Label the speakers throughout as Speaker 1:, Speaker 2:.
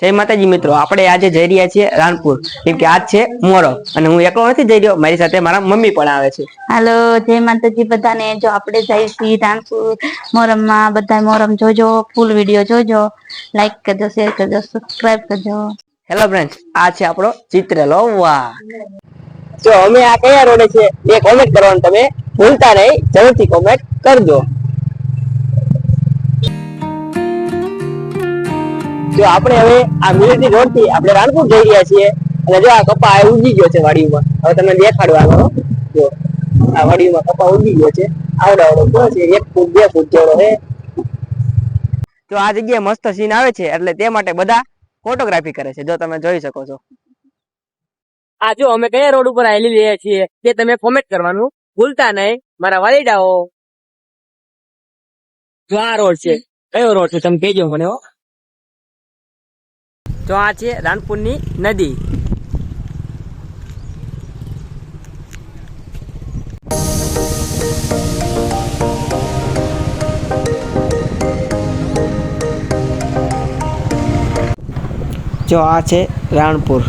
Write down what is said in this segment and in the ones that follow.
Speaker 1: જય માતાજી મિત્રો આપણે આજે જઈ રહ્યા છીએ રાણપુર કેમ કે આજ છે મોરમ અને હું એકલો નથી જઈ રહ્યો મારી સાથે મારા મમ્મી પણ આવે છે.
Speaker 2: હાલો જય માતાજી બધાને. જો આપણે જઈએ છીએ રાણપુર મોરમમાં બધા મોરમ જોજો ફૂલ વીડિયો જોજો. લાઈક કરજો શેર કરજો સબસ્ક્રાઇબ કરજો.
Speaker 1: હેલો ફ્રેન્ડ્સ આ છે આપણો ચિત્રેલો વાહ જો અમે આ કયા રોડે છે એ કોમેન્ટ કરવાનું તમે ભૂલતા નહીં જરૂરથી કોમેન્ટ કરજો. જો આપણે હવે આ મિલિટરી રોડથી આપણે રાણપુર જઈ રહ્યા છીએ, અને જો આ કપા ઉગી ગયો છે વાડીમાં હવે તમને દેખાડવાનો જો, આ વાડીમાં કપા ઉગી ગયો છે. આવડાવડો આવડો છે. એક ફૂટ, બે ફૂટ જેવડો છે. તો આ જગ્યાએ મસ્ત સીન આવે છે, એટલે તે માટે બધા ફોટોગ્રાફી કરે છે. જો તમે જોઈ શકો છો. આ જો અમે કયા રોડ ઉપર આવેલી રહ્યા છીએ, તે તમે કોમેન્ટ કરવાનું ભૂલતા નહીં. મારા વાલીડાઓ જો આ રોડ છે. કયો રોડ છે, તમે કહેજો મને, હો. તો આ છે રાણપુરની નદી. જો આ છે રાણપુર.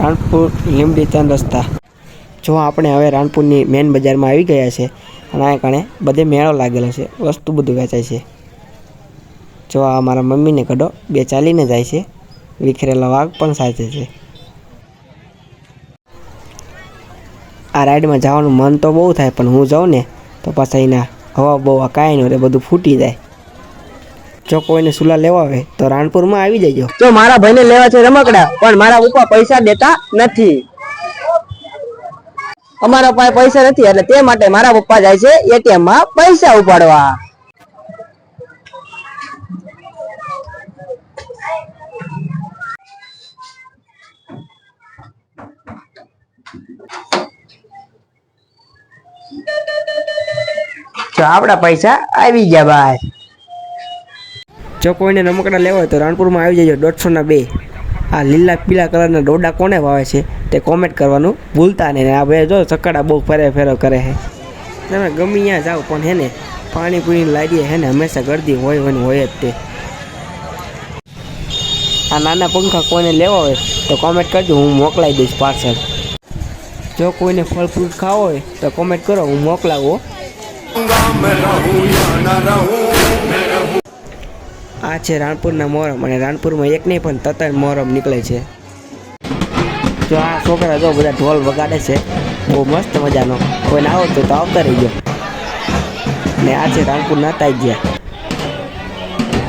Speaker 1: રાણપુર લીંબડી ત્રણ રસ્તા. જો આપણે હવે રાણપુરની મેન બજારમાં આવી ગયા છે અને આ કણે બધે મેળો લાગેલો છે, વસ્તુ બધું વેચાય છે. જો આ મારા મમ્મીને કડો બે ચાલીને જાય છે. વિખરેલા વાઘ પણ સાચે છે. આ રાઈડમાં જવાનું મન તો બહુ થાય, પણ હું જાઉં ને તો પાછા એના હવા બહુ કાંઈ નહીં બધું ફૂટી જાય. જો કોઈને સુલા લેવા આવે, તો રાણપુરમાં આવી જજો. તો મારા ભાઈને લેવા છે રમકડા, પણ મારા પપ્પા પૈસા દેતા નથી. અમારા પાસે પૈસા નથી, એટલે તે માટે મારા પપ્પા જાય છે એટીએમમાં પૈસા ઉપાડવા. જો આપણા પૈસા આવી ગયા ભાઈ જો કોઈને રમકડા લેવા હોય તો રાણપુરમાં આવી જજો દોઢસોના બે. આ લીલા પીળા કલરના ડોડા કોને વાવે છે તે કોમેન્ટ કરવાનું ભૂલતા નહીં. આ ભાઈ જો ચકડા બહુ ફેરે ફેરો કરે છે. તમે ગમે ત્યાં જાઓ, પણ હે ને, પાણીપુરીની લાડીએ હે ને, હંમેશા ગરદી હોય હોય હોય જ તે. આ નાના પંખા કોઈને લેવા હોય તો કોમેન્ટ કરજો, હું મોકલાવી દઈશ પાર્સલ. જો કોઈને ફળ ફ્રૂટ ખાવો હોય તો કોમેન્ટ કરો, હું મોકલાવું. આ છે રાણપુરના મોરમ અને રાણપુરમાં એક નહીં પણ તતન મોરમ નીકળે છે. જો આ છોકરા જો બધા ઢોલ વગાડે છે, બહુ મસ્ત મજાનો. કોઈને આવો તો આવતા ગયો ને આ છે રાણપુરના તાજિયા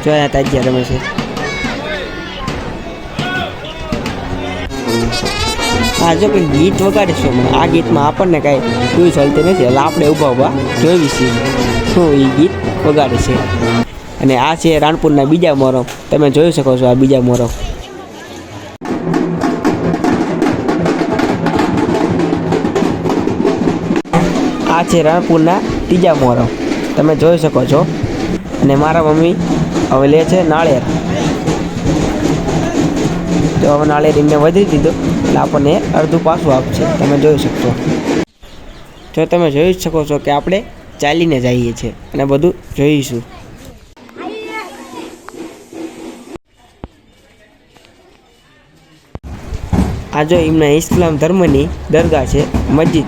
Speaker 1: જો અહીંયા તાજિયા રમે છે. આ જો કંઈક ગીત વગાડીશું હમણાં આ ગીતમાં આપણને કાંઈ કોઈ ચાલતું નથી. એટલે આપણે ઊભા ઊભા જોઈ શું એ ગીત વગાડે છે. અને આ છે રાણપુરના બીજા મોરમ. તમે જોઈ શકો છો આ બીજા મોરમ. આ છે રાણપુરના ત્રીજા મોરમ. તમે જોઈ શકો છો. અને મારા મમ્મી હવે લે છે નાળિયેર. તો હવે નાળિયેર એમને વધી દીધું. એટલે આપણને અડધું પાછું આપશે. તમે જોઈ શકશો. જો તમે જોઈ શકો છો કે આપણે ચાલીને જઈએ છીએ અને બધું જોઈશું. આ જો એમના ઇસ્લામ ધર્મની દરગાહ છે, મસ્જિદ.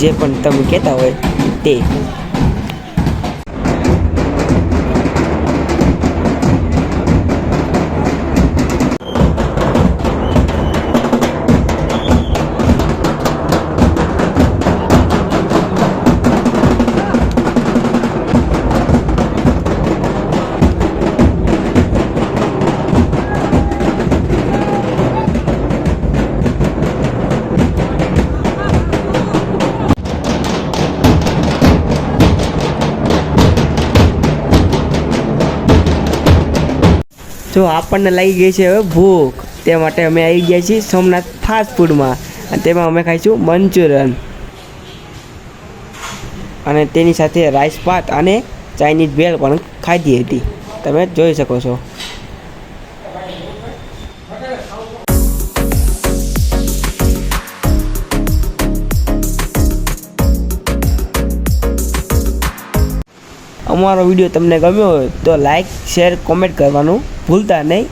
Speaker 1: જે પણ તમે કહેતા હોય તે. જો આપણને લાગી ગઈ છે હવે ભૂખ. તે માટે અમે આવી ગયા છીએ સોમનાથ ફાસ્ટ ફૂડમાં અને તેમાં અમે ખાઈશું મંચુરિયન. અને તેની સાથે રાઈસ ભાત અને ચાઇનીઝ ભેળ પણ ખાધી હતી. તમે જોઈ શકો છો. અમારો વીડિયો તમને ગમ્યો હોય તો લાઈક શેર કોમેન્ટ કરવાનું ભૂલતા નહીં.